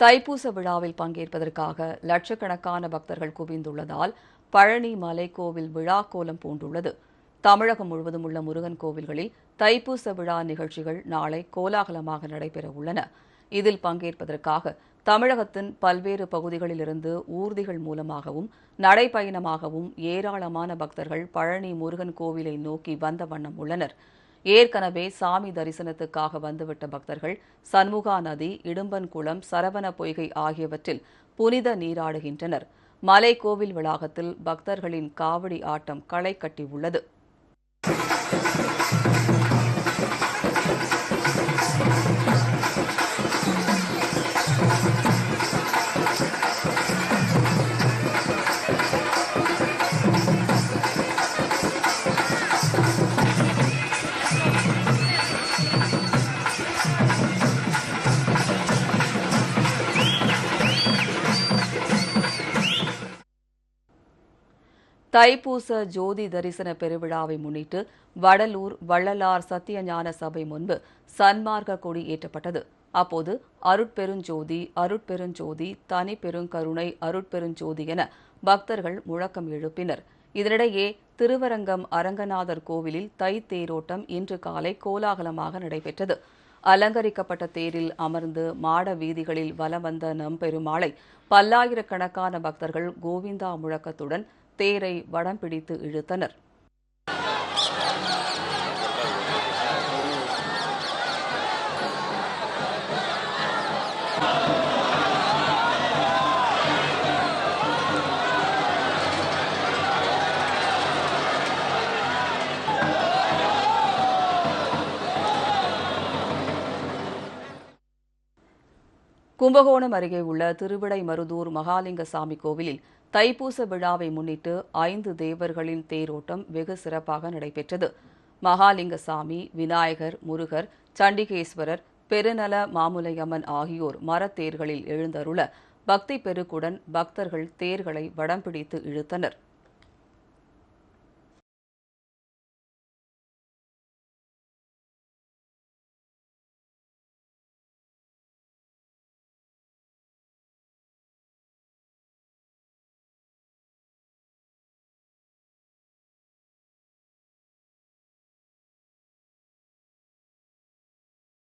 தைப்பூச விழாவில் பங்கேற்பதற்காக லட்சக்கணக்கான பக்தர்கள் குவிந்துள்ளதால் பழனி மலைக்கோவில் விழா கோலம் பூண்டுள்ளது. தமிழகம் முழுவதும் உள்ள முருகன் கோவில்களில் தைப்பூச விழா நிகழ்ச்சிகள் நாளை கோலாகலமாக நடைபெற உள்ளன. இதில் பங்கேற்பதற்காக தமிழகத்தின் பல்வேறு பகுதிகளிலிருந்து ஊர்திகள் மூலமாகவும் நடைபயணமாகவும் ஏராளமான பக்தர்கள் பழனி முருகன் கோவிலை நோக்கி வந்த வண்ணம் உள்ளனர். ஏற்கனவே சாமி தரிசனத்துக்காக வந்துவிட்ட பக்தர்கள் சண்முகா நதி இடும்பன்குளம் சரவண பொய்கை ஆகியவற்றில் புனித நீராடுகின்றனர். மலைக்கோவில் வளாகத்தில் பக்தர்களின் காவடி ஆட்டம் களை கட்டியுள்ளது தைப்பூச ஜோதி தரிசன பெருவிழாவை முன்னிட்டு வடலூர் வள்ளலார் சத்தியஞான சபை முன்பு சன்மார்க்க கொடி ஏற்றப்பட்டது. அப்போது அருட்பெருஞ்சோதி அருட்பெருஞ்சோதி தனி பெருங்கருணை அருட்பெருஞ்சோதி என பக்தர்கள் முழக்கம் எழுப்பினர். இதனிடையே திருவரங்கம் அரங்கநாதர் கோவிலில் தை தேரோட்டம் இன்று காலை கோலாகலமாக நடைபெற்றது. அலங்கரிக்கப்பட்ட தேரில் அமர்ந்து மாட வீதிகளில் வலம் வந்த நம்பெருமாளை பல்லாயிரக்கணக்கான பக்தர்கள் கோவிந்தா முழக்கத்துடன் தேரை வடம் பிடித்து இழுத்தனர். கும்பகோணம் அருகே உள்ள திருவிடைமருதூர் மகாலிங்க சாமி கோவிலில் தைப்பூச விழாவை முன்னிட்டு ஐந்து தேவர்களின் தேரோட்டம் வெகு சிறப்பாக நடைபெற்றது. மகாலிங்க சாமி விநாயகர் முருகர் சண்டிகேஸ்வரர் பெருநல மாமுலையம்மன் ஆகியோர் மரத்தேர்களில் எழுந்தருள பக்தி பெருக்குடன் பக்தர்கள் தேர்களை வடம் பிடித்து இழுத்தனர்.